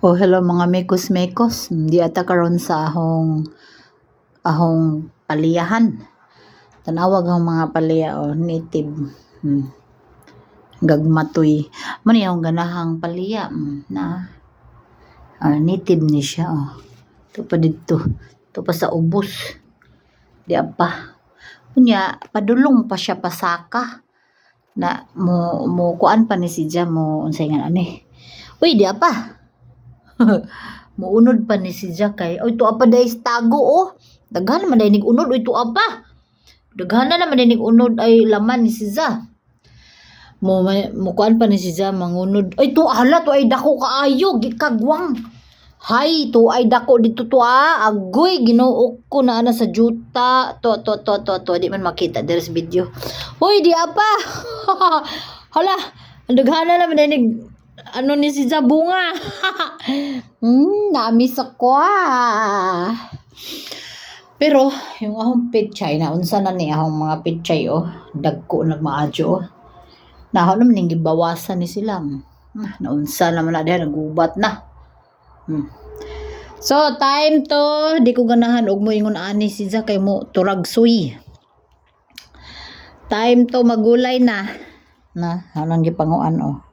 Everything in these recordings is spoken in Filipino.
Oh, hello mga mekos mekos. Di ata karon sa ahong ahong paliyahan. Tanawag ang mga paliya o native. Hmm. Gagmatoy. Mo ni ang ganahang paliya mm, na ah, native ni siya oh. Ito pa dito. Ito pa sa ubos. Di apa. Kunya padulong pa siya pasaka na mo mo kuan pa ni si Jam mo unsay nga ani. Uy, di apa. Muunod pa ni si Jack kay. Oy, tuwa pa dahil tago oh. Daghan naman dahil unod. Oy, tuwa pa. Daghan na naman dahil unod ay laman ni si Za. Mo, mo kuan pa ni si Za mangunod. Ay, tuwa hala. Tuwa ay dako kaayo. Gikagwang. Hay, to ay dako dito to ah. Agoy, ginuok ko na ana sa juta. To, to, to, to, to. Di man makita. There's video. Hoy, di apa. Hala, ang daghan na naman dahil ano ni si Jabunga. hmm, namiss ako ah. Pero, yung ahong pichay, naunsa na ni ahong mga pichay, oh. Dagko nagmaadyo, oh. Naho naman yung gibawasan ni sila. Ah, Naunsa naman na diyan, nagubat na. Hmm. So, time to, di ko ganahan, og mo ingon ani si Za kay mo, turag suy. Time to magulay na. Na, anong gipanguan, oh.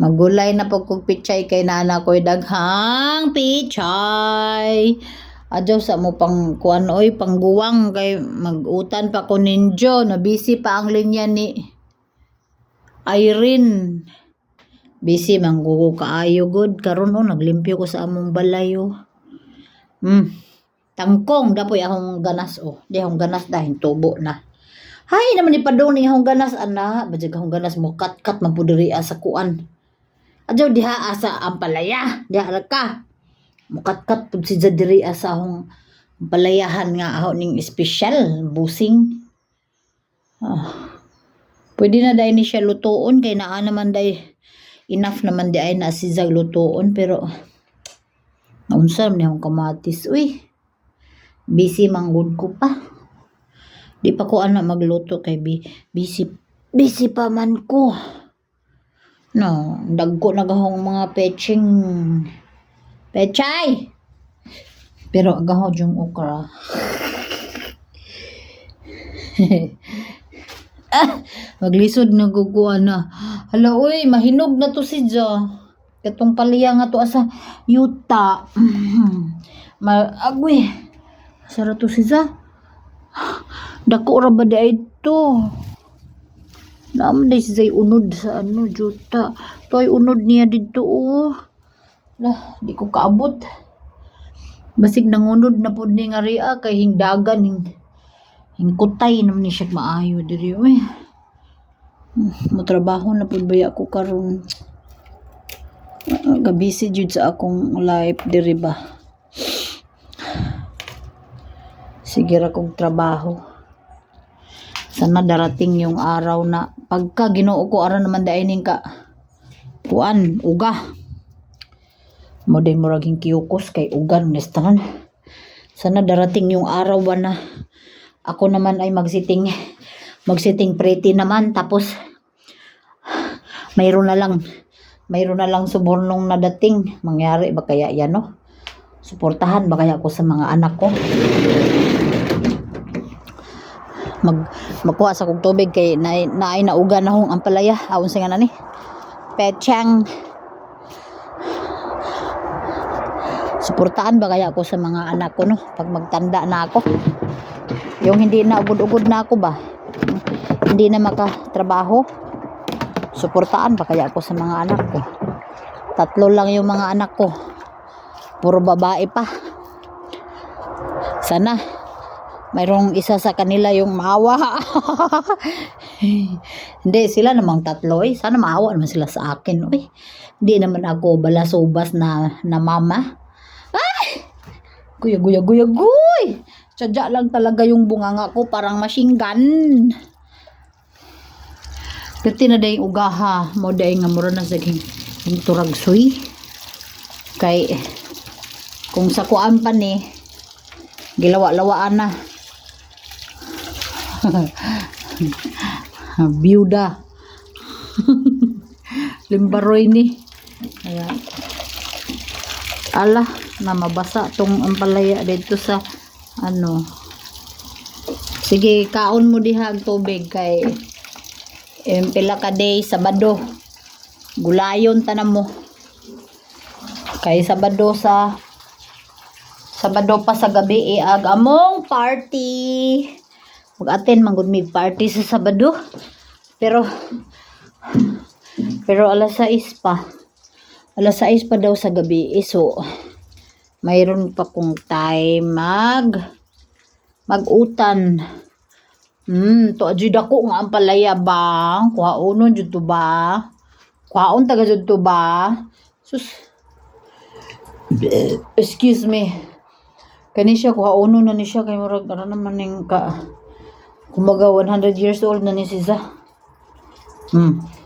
Magulay na po kog pichay kay nana ko'y daghang pichay. Adyo sa mo pang kuan oy pangguwang kay magutan pa ko ninjo na busy pa ang linya ni Irene. Busy manggugo kaayo good karon oh naglimpyo ko sa among balayo. Hmm. Tangkong dapoy akong ganas oh. Di akong ganas dahil tubo na. Hay naman ipadong ni akong ganas ana, bajag akong ganas mo kat-kat man pud diri sa kuan. Adyo diha asa ang palaya, diha ra ka. Mukat-kat pud si diri asa akong palayahan nga aho ning special busing. Ah. Pwede na dahil ni siya lutuon kay naa naman dahil enough naman di ay na si Zag lutuon pero naunsa ni akong kamatis. Uy, busy manggod ko pa. Di pa ko ana magluto kay busy busy pa man ko. No, dagko na gahong mga peching. Pechay! Pero agaho yung okra. ah, maglisod na guguan na. Hala, uy, mahinog na to si Jo. Katong paliya nga to asa yuta. Ma, agoy. Sara to si Za. Dako ra ba di ay to? Naman day si Zay unod sa ano, juta. To ay unod niya dito, oh. Lah, di ko kaabot. Basig nangunod na po ni nga ria kay hingdagan hing hingkutay naman ni siya maayo diri oy. Hmm, Mo trabaho na pud baya ko karon. Uh, gabisi jud sa akong life diri ba. Sige ra kong trabaho. Sana darating yung araw na pagka Ginoo ko ara naman dainin ka kuan uga. Mo din muraging kiyukos kay ugan nestahan sana darating yung araw ba na ako naman ay magsiting magsiting pretty naman. Tapos mayroon na lang mayroon na lang subornong na dating mangyari ba kaya yan no? Suportahan ba kaya ako sa mga anak ko mag magkuha sa kong tubig kay na, naay nauga na hong ampalaya awon sa nga ni. Pechang. Suportahan ba kaya ako sa mga anak ko no? Pag magtanda na ako. Yung hindi na ugod-ugod na ako ba? Hindi na makatrabaho. Suportahan ba kaya ako sa mga anak ko? Tatlo lang yung mga anak ko. Puro babae pa. Sana mayroong isa sa kanila yung maawa hindi sila namang tatlo eh sana maawa naman sila sa akin eh hindi naman ako balasubas na na mama Guya, guya, guya, guy! Tsadya lang talaga yung bunganga ko, parang machine gun. Gati na dahi ugaha, mo dahi nga mura na saging yung turagsoy. Kay, kung sa kuan pa ni, gilawa-lawaan na. Byuda. Limbaroy ni. Kaya, ala na mabasa tong ampalaya dito sa ano sige kaon mo diha ang tubig kay eh, pila ka day sabado gulayon tanam mo kay sabado sa sabado pa sa gabi eh, ag among party mag-attend man gud mig party sa sabado. Pero pero alas 6 pa. Alas 6 pa daw sa gabi. Eh, so mayroon pa kong time mag magutan. Hmm to ajud ako nga ang palaya ba? Kuhaonon jud to ba? Kuhaon taga jud to ba? Sus. Excuse me. Kani siya kuhaonon na ni siya kay murag ano naman ning ka kumaga 100 years old na ni si Za hmm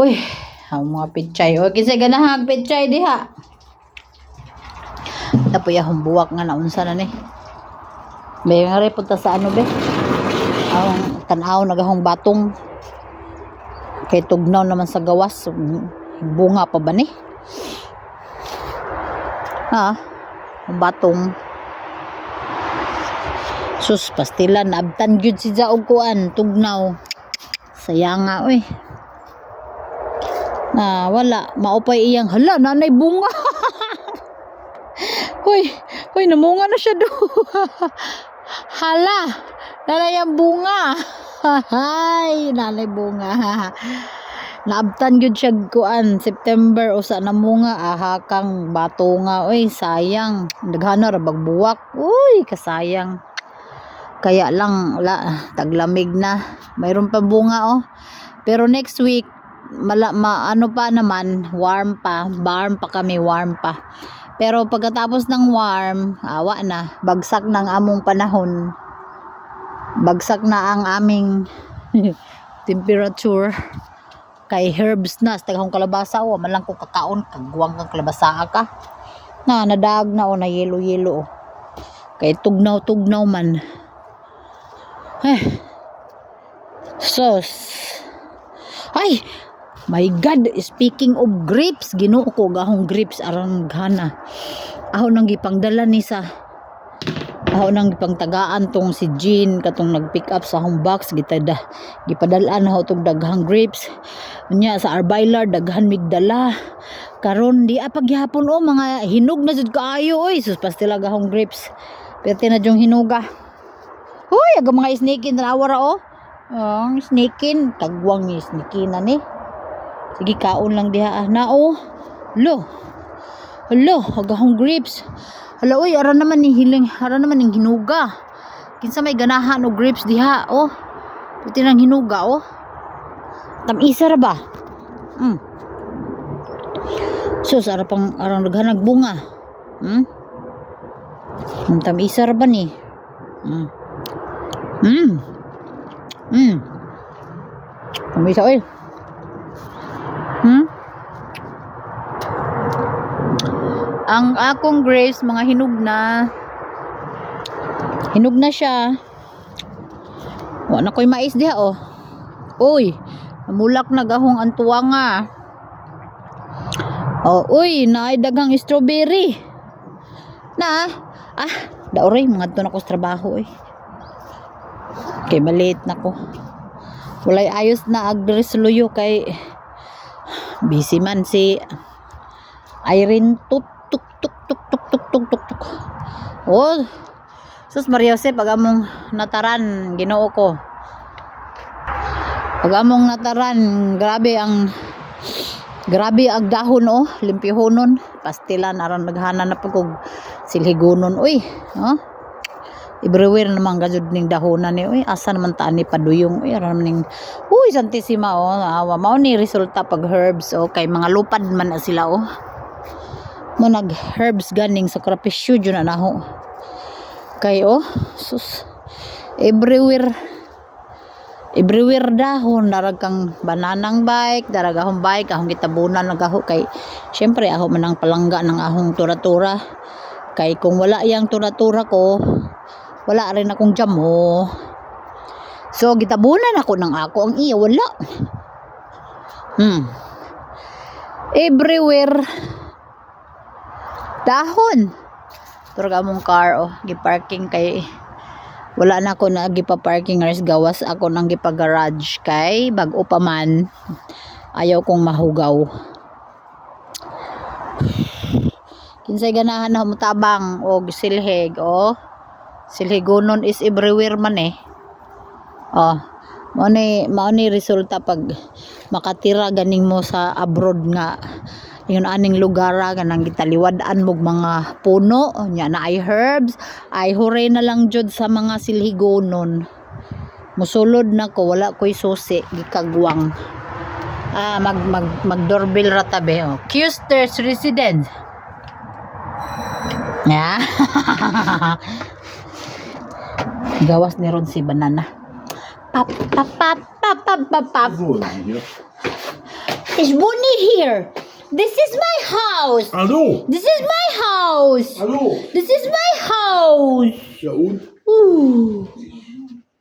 Uy, ang mga pichay. O, kasi ganahag pichay diha. Tapoy akong buwak nga naunsa na ni. May nga rin punta sa ano be. Ang tanaw nagahong batong. Kay tugnaw naman sa gawas. Bunga pa ba ni? Ha? Ang batong. Sus, pastilan. Naabtan gyud si Jaog kuan. Tugnaw. Sayang nga, uy. Na wala maupay iyang hala nanay bunga. Hoy hoy namunga na siya do hala nanay ang bunga. Hay nanay bunga. Naabtan gyud siya kuan September usa na munga. Aha kang bato nga oy sayang. Daghana ra bagbuwak uy kasayang kaya lang la taglamig na mayroon pa bunga oh pero next week mala, ma, ano pa naman, warm pa, warm pa kami, warm pa. Pero pagkatapos ng warm, awa na, bagsak ng among panahon. Bagsak na ang aming temperature. Kay herbs na, tagahong kalabasa, o, malang ko kakaon, kagwang kang kalabasa ka. Na, nadag na, o, na yelo-yelo, o. Kay tugnaw-tugnaw man. Eh. Sos. Ay, My God, speaking of grapes, ginoo ko gahong grapes aron gana. Aho nang gipangdala ni sa aho nang gipangtagaan tong si Jean katong nag-pick up sa home box gitada gipadalaan na tong daghang grapes. Unya sa Arbailar daghan migdala. Karon di apag gihapon o mga hinog na jud kaayo oy sus pastila gahong grapes. Perte na jong hinuga. Hoy, aga mga snakin tanawa ra o. Ang snakin, kagwang ni snakin na ni. Sige, kaon lang diha. Ah, na, oh. Lo. Lo, agahong grapes. Hala, uy, ara naman ni hiling, ara naman ning hinuga. Kinsa may ganahan o grapes diha, oh. Puti nang hinuga, oh. Tamisa ra ba? Hmm. Sus, ara pang, arang naghanag bunga. Hmm? Hmm, Tamisa ra ba ni? Hmm. Hmm. Hmm. Tamisa, oy. Hmm? Ang akong grapes, mga hinog na. Hinog na siya. Wa na ko'y mais diha, oh. Uy, namulak na gahong ang tuwanga. Oh, uy, naay dagang strawberry. Na, ah, daoray, mga to na ko sa trabaho, eh. Kay maliit na ko. Walay ayos na agresluyo kay busy man si Irene. Tuk tuk tuk tuk tuk tuk tuk tuk tuk. Oh sus Maria Jose pag among nataran ginoo ko. Pag among nataran grabe ang grabe ang dahon oh. Limpyohonon pastilan aron naghana na pag silhigunon. Uy oh everywhere naman gajud ning dahonan ni uy asa naman taan ni paduyong? Uy aram ning uy santisima oh awa mao ni resulta pag herbs oh kay mga lupad man na sila oh. Mo nag herbs ganing sa krapisyo jud na naho. Kay oh sus everywhere everywhere dahon darag kang bananang bike darag ahong bike ahong gitabunan nagaho kay syempre aho man ang palangga ng ahong tura-tura. Kay kung wala yang tura-tura ko wala rin akong jamo. So gitabunan ako ng ako. Ang iya wala. Hmm. Everywhere. Dahon. Turga mong car oh, giparking kay wala na ako na gipa-parking res gawas ako nang gipa-garage kay bag-o pa man. Ayaw kong mahugaw. Kinsay ganahan na mutabang og silhig oh. Silhigonon is everywhere man eh. Oh, mao ni mao ni resulta pag makatira ganing mo sa abroad nga yun aning lugar ganang gitaliwad-an mog mga puno. Nya na ay herbs ay hore na lang jud sa mga silhigonon musulod na ko wala ko'y susi gikagwang. Ah mag mag mag doorbell ra tabi oh. Custer's residence. Ya Gawas ni Ron si banana. Pap, pap, pap, pap, pap, pap, pop. Is Bonnie here? This is my house. Hello. This is my house. Hello. This is my house. Ja.